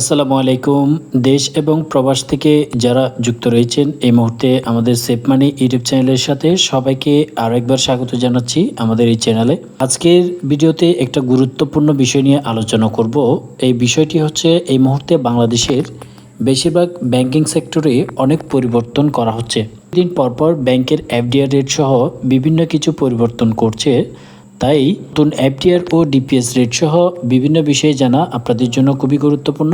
আসসালামু আলাইকুম। দেশ এবং প্রবাস থেকে যারা যুক্ত রয়েছেন, এই মুহূর্তে আমাদের সেফ মানি ইউটিউব চ্যানেলের সাথে সবাইকে আরও একবার স্বাগত জানাচ্ছি আমাদের এই চ্যানেলে। আজকের ভিডিওতে একটা গুরুত্বপূর্ণ বিষয় নিয়ে আলোচনা করব। এই বিষয়টি হচ্ছে, এই মুহূর্তে বাংলাদেশের বেশিরভাগ ব্যাংকিং সেক্টরে অনেক পরিবর্তন করা হচ্ছে। দিন পরপর ব্যাংকের এফডিআর রেট সহ বিভিন্ন কিছু পরিবর্তন করছে। তাই নতুন এফডিআর ও ডিপিএস রেট সহ বিভিন্ন বিষয়ে জানা আপনাদের জন্য খুবই গুরুত্বপূর্ণ।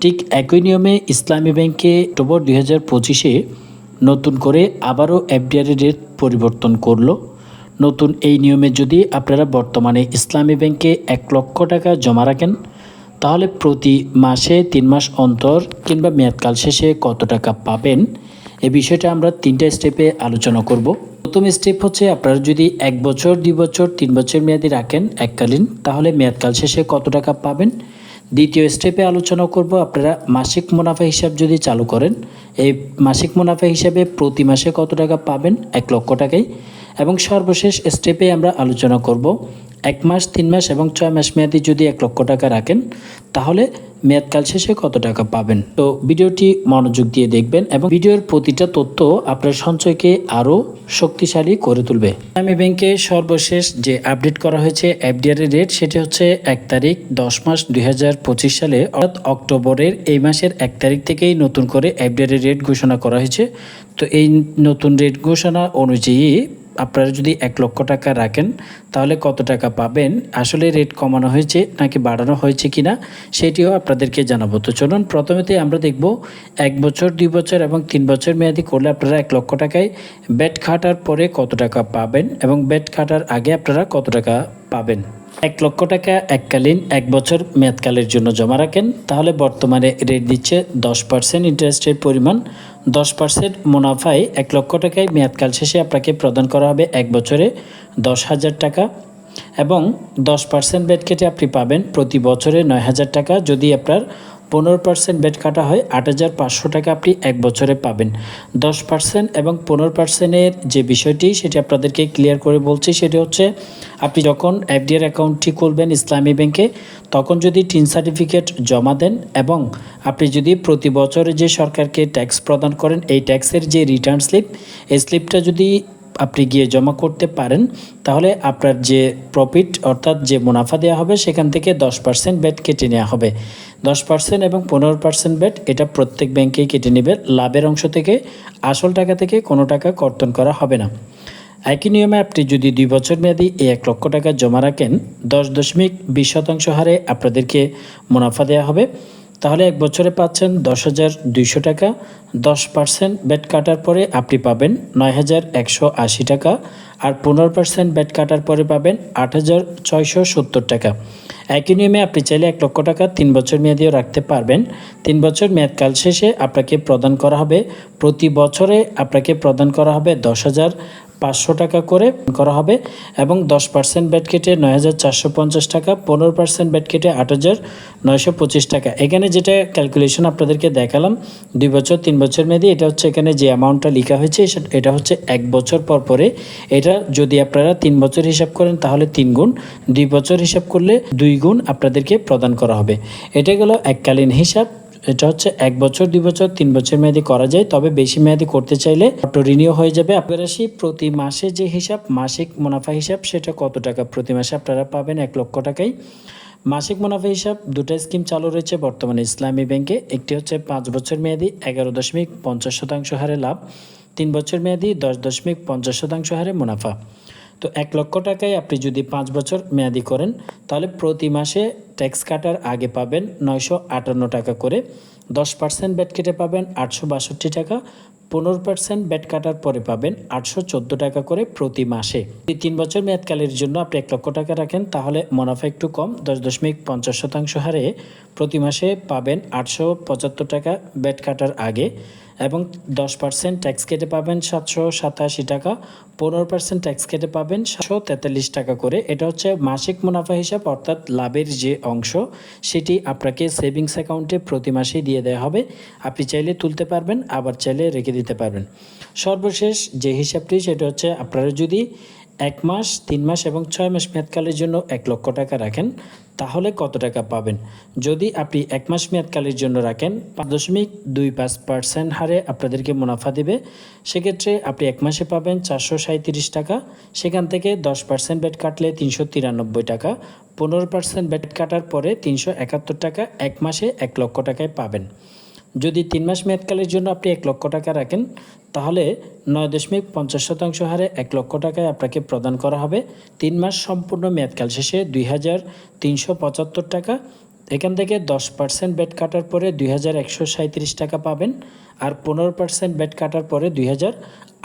ঠিক একই নিয়মে ইসলামী ব্যাংকে অক্টোবর দুই হাজার পঁচিশে নতুন করে আবারও এফডিআর রেট পরিবর্তন করল। নতুন এই নিয়মে যদি আপনারা বর্তমানে ইসলামী ব্যাংকে এক লক্ষ টাকা জমা রাখেন, তাহলে প্রতি মাসে তিন মাস অন্তর কিংবা মেয়াদকাল শেষে কত টাকা পাবেন, এ বিষয়টা আমরা তিনটা স্টেপে আলোচনা করব। প্রথম স্টেপ হচ্ছে আপনারা যদি এক বছর, দুই বছর, তিন বছর মেয়াদি রাখেন এককালীন, তাহলে মেয়াদকাল শেষে কত টাকা পাবেন? দ্বিতীয় স্টেপে আলোচনা করব আপনারা মাসিক মুনাফা হিসাব যদি চালু করেন, এই মাসিক মুনাফা হিসাবে প্রতি মাসে কত টাকা পাবেন? এক লক্ষ টাকায় এবং সর্বশেষ স্টেপে আমরা আলোচনা করব, এক মাস, তিন মাস এবং ছয় মাস মেয়াদি যদি এক লক্ষ টাকা রাখেন, তাহলে মেয়াদকাল শেষে কত টাকা পাবেন? তো ভিডিওটি মনোযোগ দিয়ে দেখবেন এবং ভিডিওর প্রতিটা তথ্য আপনার সঞ্চয়কে আরও শক্তিশালী করে তুলবে। আমি ব্যাংকে সর্বশেষ যে আপডেট করা হয়েছে এফডিআর এর রেট সেটি হচ্ছে এক তারিখ, দশ মাস, দুই হাজার পঁচিশ সালে, অর্থাৎ অক্টোবরের এই মাসের এক তারিখ থেকেই নতুন করে এফডিআর এর রেট ঘোষণা করা হয়েছে। তো এই নতুন রেট ঘোষণা অনুযায়ী আপনারা যদি এক লক্ষ টাকা রাখেন, তাহলে কত টাকা পাবেন? আসলে রেট কমানো হয়েছে নাকি বাড়ানো হয়েছে কি না সেটিও আপনাদেরকে জানাব। তো চলুন, প্রথমেতে আমরা দেখব এক বছর, দুই বছর এবং তিন বছর মেয়াদি করলে আপনারা এক লক্ষ টাকায় ব্যাট খাটার পরে কত টাকা পাবেন এবং ব্যাট খাটার আগে আপনারা কত টাকা পাবেন? এক লক্ষ টাকা এককালীন এক বছর মেয়াদকালের জন্য জমা রাখেন। তাহলে বর্তমানে রেট দিচ্ছে দশ পার্সেন্ট ইন্টারেস্টের পরিমাণ। দশ পার্সেন্ট মুনাফায় এক লক্ষ টাকায় মেয়াদকাল শেষে আপনাকে প্রদান করা হবে এক বছরে দশ হাজার টাকা। এবং দশ পার্সেন্ট বেড কেটে আপনি পাবেন প্রতি বছরে নয় হাজার টাকা। যদি আপনার পনেরো পার্সেন্ট বেড কাটা হয় আট হাজার পাঁচশো টাকা আপনি এক বছরে পাবেন। দশ পার্সেন্ট এবং পনেরো পার্সেন্টের যে বিষয়টি, সেটি আপনাদেরকে ক্লিয়ার করে বলছি, সেটি হচ্ছে আপনি যখন এফডিআর অ্যাকাউন্টটি খুলবেন ইসলামী ব্যাংকে, তখন যদি টিন সার্টিফিকেট জমা দেন এবং আপনি যদি প্রতি বছরে যে সরকারকে ট্যাক্স প্রদান করেন, এই ট্যাক্সের যে রিটার্ন স্লিপ এই স্লিপটা যদি আপনি গিয়ে জমা করতে পারেন, তাহলে আপনার যে প্রফিট অর্থাৎ যে মুনাফা দেওয়া হবে, সেখান থেকে দশ পার্সেন্ট ব্যাট কেটে নেওয়া হবে। দশ পার্সেন্ট এবং পনেরো পার্সেন্ট ব্যাট এটা প্রত্যেক ব্যাংকেই কেটে নেবে। লাভের অংশ থেকে আসল টাকা থেকে কোনো টাকা কর্তন করা হবে না। একই নিয়মে আপনি যদি দুই বছর মেয়াদি এই এক লক্ষ টাকা জমা রাখেন, দশ দশমিক বিশ শতাংশ হারে আপনাদেরকে মুনাফা দেওয়া হবে। তাহলে এক বছরে পাচ্ছেন দশ হাজার দুইশো টাকা। দশ পার্সেন্ট ব্যাট কাটার পরে আপনি পাবেন নয় হাজার একশো আশি টাকা আর পনেরো পার্সেন্ট ব্যাট কাটার পরে পাবেন আট হাজার ছয়শো সত্তর টাকা। একই নিয়মে আপনি চাইলে এক লক্ষ টাকা তিন বছর মেয়াদিও রাখতে পারবেন। তিন বছর মেয়াদকাল শেষে আপনাকে প্রদান করা হবে। প্রতি বছরে আপনাকে প্রদান করা হবে দশ হাজার পাঁচশো টাকা করে করা হবে এবং দশ পার্সেন্ট ব্যাট কেটে নয় হাজার চারশো পঞ্চাশ টাকা, পনেরো পার্সেন্ট ব্যাট কেটে আট হাজার নয়শো পঁচিশ টাকা। এখানে যেটা ক্যালকুলেশন আপনাদেরকে দেখালাম, দুই বছর, তিন বছর মেয়াদি, এটা হচ্ছে এখানে যে অ্যামাউন্টটা লেখা হয়েছে এটা হচ্ছে এক বছর পর পরে। এটা যদি আপনারা তিন বছর হিসাব করেন, তাহলে তিন গুণ। দুই বছর হিসাব করলে দুই গুণ আপনাদেরকে প্রদান করা হবে। এটা গেল এককালীন হিসাব। এটা হচ্ছে এক বছর, দুই বছর, তিন বছর মেয়াদি করা যায়। তবে বেশি মেয়াদি করতে চাইলে অটো রিনিউ হয়ে যাবে। আপনার আসি প্রতি মাসে যে হিসাব, মাসিক মুনাফা হিসাব, সেটা কত টাকা প্রতি মাসে আপনারা পাবেন? এক লক্ষ টাকায়। মাসিক মুনাফা হিসাব, দুটো স্কিম চালু রয়েছে বর্তমানে ইসলামী ব্যাংকে। একটি হচ্ছে পাঁচ বছর মেয়াদি, এগারো দশমিক পঞ্চাশ শতাংশ হারে লাভ। তিন বছর মেয়াদি, দশ দশমিক পঞ্চাশ শতাংশ হারে মুনাফা। তো এক লক্ষ টাকায় আপনি যদি পাঁচ বছর মেয়াদি করেন, তাহলে প্রতি মাসে ট্যাক্স কাটার আগে পাবেন নয়শো আটান্ন টাকা করে। দশ পার্সেন্ট ব্যাট কেটে পাবেন আটশো বাষট্টি টাকা। পনেরো পার্সেন্ট ব্যাট কাটার পরে পাবেন আটশো চোদ্দ টাকা করে প্রতি মাসে। যদি তিন বছর মেয়াদকালের জন্য আপনি এক লক্ষ টাকা রাখেন, তাহলে মুনাফা একটু কম, দশ দশমিক পঞ্চাশ শতাংশ হারে প্রতি মাসে পাবেন আটশো পঁচাত্তর টাকা ব্যাট কাটার আগে। এবং দশ পার্সেন্ট ট্যাক্স কেটে পাবেন সাতশো সাতাশি টাকা, পনেরো পার্সেন্ট ট্যাক্স কেটে পাবেন সাতশো তেতাল্লিশ টাকা করে। এটা হচ্ছে মাসিক মুনাফা হিসাব, অর্থাৎ লাভের যে অংশ, সেটি আপনাকে সেভিংস অ্যাকাউন্টে প্রতি মাসেই দিয়ে দেওয়া হবে। আপনি চাইলে তুলতে পারবেন, আবার চাইলে রেখে দিতে পারবেন। সর্বশেষ যে হিসাবটি, সেটা হচ্ছে আপনারা যদি এক মাস, তিন মাস এবং ছয় মাস মেয়াদকালের জন্য এক লক্ষ টাকা রাখেন তাহলে কত টাকা পাবেন? যদি আপনি এক মাস মেয়াদকালের জন্য রাখেন, পাঁচ দশমিক দুই পাঁচ পার্সেন্ট হারে আপনাদেরকে মুনাফা দেবে। সেক্ষেত্রে আপনি এক মাসে পাবেন চারশো সাঁত্রিশ টাকা। সেখান থেকে দশ পার্সেন্ট বেড কাটলে তিনশো তিরানব্বই টাকা। পনেরো পার্সেন্ট ব্যাট কাটার পরে তিনশো একাত্তর টাকা এক মাসে এক লক্ষ টাকায় পাবেন। যদি তিন মাস মেয়াদকালের জন্য আপনি এক লক্ষ টাকা রাখেন, তাহলে নয় দশমিক পঞ্চাশ শতাংশ হারে এক লক্ষ টাকায় আপনাকে প্রদান করা হবে। তিন মাস সম্পূর্ণ মেয়াদকাল শেষে দুই হাজার তিনশো পঁচাত্তর টাকা, এখান থেকে দশ পার্সেন্ট বেড কাটার পরে দুই হাজার একশো সাঁত্রিশ টাকা পাবেন, আর পনেরো পার্সেন্ট বেড কাটার পরে দুই হাজার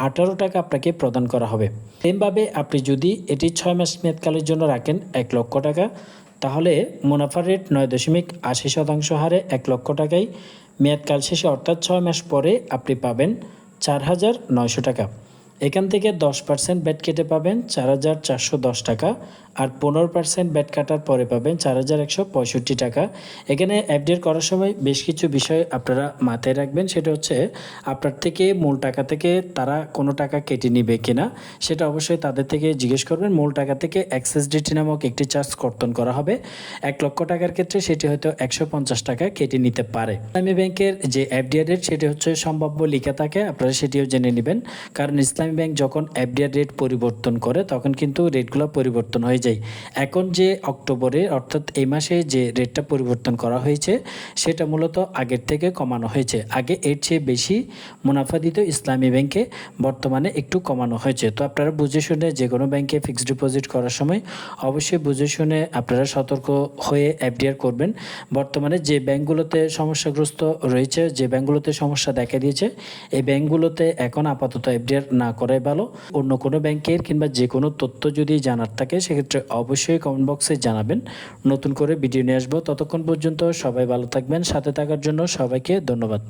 আঠারো টাকা আপনাকে প্রদান করা হবে। সেমভাবে আপনি যদি এটি ছয় মাস মেয়াদকালের জন্য রাখেন এক লক্ষ টাকা, তাহলে মুনাফা রেট নয় দশমিক আশি শতাংশ হারে এক লক্ষ টাকায় মেয়াদকাল শেষে অর্থাৎ ছয় মাস পরে আপনি পাবেন চার হাজার নয়শো টাকা। এখান থেকে দশ পার্সেন্ট ব্যাট কেটে পাবেন চার হাজার চারশো দশ টাকা আর পনেরো পার্সেন্ট ব্যাট কাটার পরে পাবেন চার হাজার একশো পঁয়ষট্টি টাকা। এখানে অ্যাপডেট করার সময় বেশ কিছু বিষয় আপনারা মাথায় রাখবেন। সেটা হচ্ছে আপনার থেকে মূল টাকা থেকে তারা কোনো টাকা কেটে নিবে কিনা, সেটা অবশ্যই তাদের থেকে জিজ্ঞেস করবেন। মূল টাকা থেকে অ্যাক্সেস ডিটি নামক একটি চার্জ কর্তন করা হবে। এক লক্ষ টাকার ক্ষেত্রে সেটি হয়তো একশো পঞ্চাশ টাকা কেটে নিতে পারে। ইসলামী ব্যাংকের যে এফডিআর সেটি হচ্ছে সম্ভাব্য লিখে থাকে, আপনারা সেটিও জেনে নেবেন। কারণ ইসলামী ব্যাংক যখন এফডিআর রেট পরিবর্তন করে, তখন কিন্তু রেটগুলো পরিবর্তন হয়ে যায়। এখন যে অক্টোবরে, অর্থাৎ এই মাসে যে রেটটা পরিবর্তন করা হয়েছে, সেটা মূলত আগের থেকে কমানো হয়েছে। আগে এর চেয়ে বেশি মুনাফা দিত ইসলামী ব্যাংকে, বর্তমানে একটু কমানো হয়েছে। তো আপনারা বুঝে শুনে যে কোনো ব্যাংকে ফিক্সড ডিপোজিট করার সময় অবশ্যই বুঝে শুনে আপনারা সতর্ক হয়ে এফডিআর করবেন। বর্তমানে যে ব্যাংকগুলোতে সমস্যাগ্রস্ত রয়েছে, যে ব্যাংকগুলোতে সমস্যা দেখা দিয়েছে, এই ব্যাংকগুলোতে এখন আপাতত এফডিআর না করাই ভালো। অন্য কোনো ব্যাংকের কিংবা যে কোনো তথ্য যদি জানার থাকে, সেক্ষেত্রে অবশ্যই কমেন্ট বক্সে জানাবেন। নতুন করে ভিডিও নিয়ে আসব। ততক্ষণ পর্যন্ত সবাই ভালো থাকবেন, সাথে থাকার জন্য সবাইকে ধন্যবাদ।